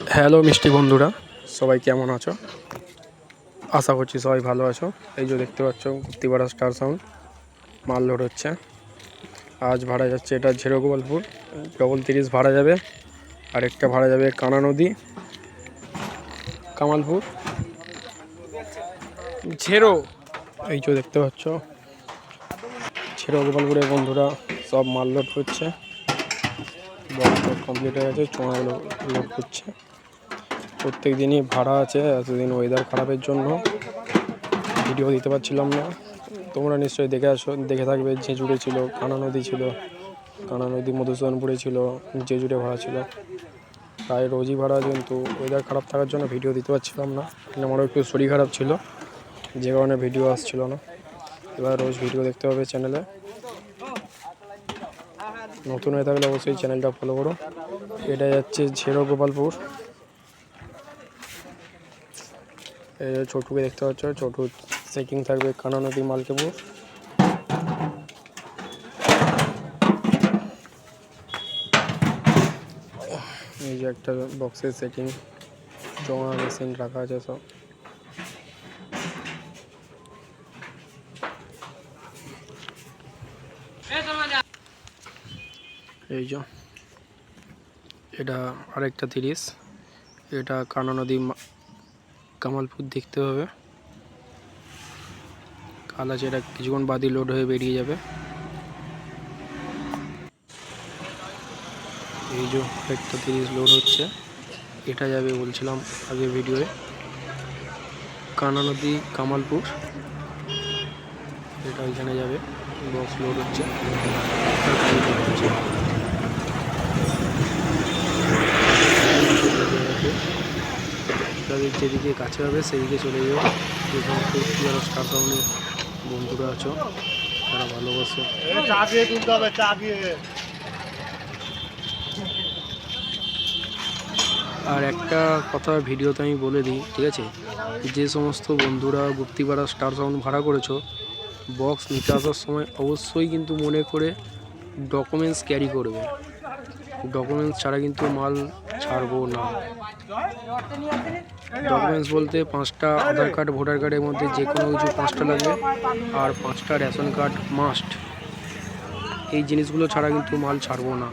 Hello মিষ্টি বন্ধুরা। সবাই কেমন আছো? আশা করছি সবাই ভালো আছো। এই যে দেখতে পাচ্ছ গুপ্তিপাড়া স্টার সাউন্ড মাল লোড হচ্ছে। আজ ভাড়া যাচ্ছে এটা ঝেরো গোপালপুর ডবল তিরিশ ভাড়া যাবে, আর একটা ভাড়া যাবে কানা নদী, কামালপুর। ঝেরো। এই যে দেখতে পাচ্ছ ঝেরো গোপালপুরের বন্ধুরা সব মাল লোড করছে বক্স কমপ্লিট হয়ে গেছে, চোঙাগুলো লোড করছে। প্রত্যেক দিনই ভাড়া আছে, এতদিন ওয়েদার খারাপের জন্য। ভিডিও দিতে পারছিলাম না। তোমরা নিশ্চয়ই দেখে আসো, দেখে থাকবে জুড়ে ছিল, কানা নদী ছিল, কানা নদী, মধুসূদনপুরে ছিল যে জুড়ে ভাড়া ছিল। প্রায় রোজই ভাড়া, কিন্তু ওয়েদার খারাপ থাকার জন্য ভিডিও দিতে পারছিলাম না। আমারও একটু শরীর খারাপ ছিল, যে কারণে ভিডিও আসছিল না। এবার রোজ ভিডিও দেখতে হবে চ্যানেলে নতুন হয়ে থাকলে অবশ্যই চ্যানেলটা ফলো করো। এটা যাচ্ছে ঝেরো গোপালপুর। ছোটুকে দেখতে পাচ্ছ, ছোটু চেকিং থাকবে কানা নদী, মালকেপুর। এই যে একটা বক্সের সেটিং জমা মেশিন রাখা আছে সব। এই যে, এটা আরেকটা তিরিশ। এটা কানা নদী কামালপুর দেখতে হবে। কাল আছে এটা কিছুক্ষণ বাদই লোড হয়ে বেরিয়ে যাবে। এই যে একটা তিরিশ লোড হচ্ছে। এটা যাবে বলছিলাম আগে ভিডিওয়ে কানা নদী, কামালপুর। এটা ওইখানে যাবে। বক্স লোড হচ্ছে। তাদের যেদিকে কাছে হবে সেদিকে চলে যাও। যে সমস্ত যারা স্টার সাউন্ডের বন্ধুরা আছো তারা ভালোবাসো। চা দিয়ে তুলতে হবে চা দিয়ে। আর একটা কথা ভিডিওতে আমি বলে দিই ঠিক আছে? যে সমস্ত বন্ধুরা গুপ্তিপাড়া স্টার সাউন্ড ভাড়া করেছ বক্স নিতে আসার সময় অবশ্যই কিন্তু মনে করে ডকুমেন্টস ক্যারি করবে। ডকুমেন্টস ছাড়া কিন্তু মাল ছাড়বো না। ডকুমেন্টস বলতে পাঁচটা আধার কার্ড, ভোটার কার্ডের মধ্যে যে কোনো কিছু পাঁচটা লাগবে আর পাঁচটা রেশন কার্ড মাস্ট এই জিনিসগুলো ছাড়া কিন্তু মাল ছাড়বো না।